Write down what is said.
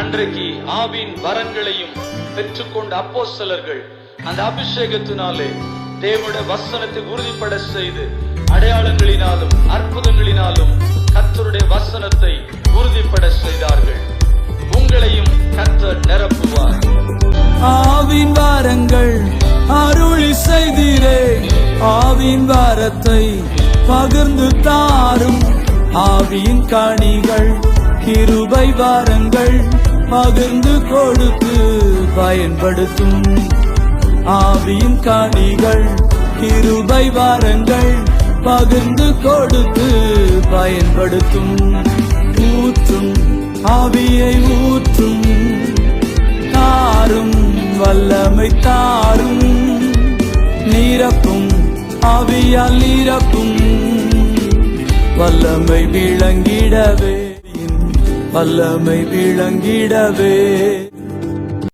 அன்றைக்கு ஆவின் வரங்களையும் பெற்றுக்கொண்ட அப்போ சிலர்கள் அந்த அபிஷேகத்தினாலே தேவனுடைய வசனத்தை உறுதிப்பட செய்து அடையாளங்களினாலும் அற்புதங்களினாலும் கத்தருடைய வசனத்தை உறுதிப்பட செய்தார்கள். உங்களையும் கத்தர் நிரப்புவார். ஆவின் வாரங்கள் அருளி செய்தீரே. ஆவின் வாரத்தை பகிர்ந்து தாரும். ஆவியின் காணிகள் கிருபை வாரங்கள் பகிர்ந்து கொடுத்து பயன்படுத்தும். ஆவியின் காணிகள் கிருபை வாரங்கள் பகிர்ந்து கொடுத்து பயன்படுத்தும். ஊற்றும் ஆவியை ஊற்றும். தாரும் வல்லமை தாரும். நீரப்பும் ஆவியால் நீரப்பும். வல்லமை விளங்கிடவே. வல்லமை விளங்கிடவே.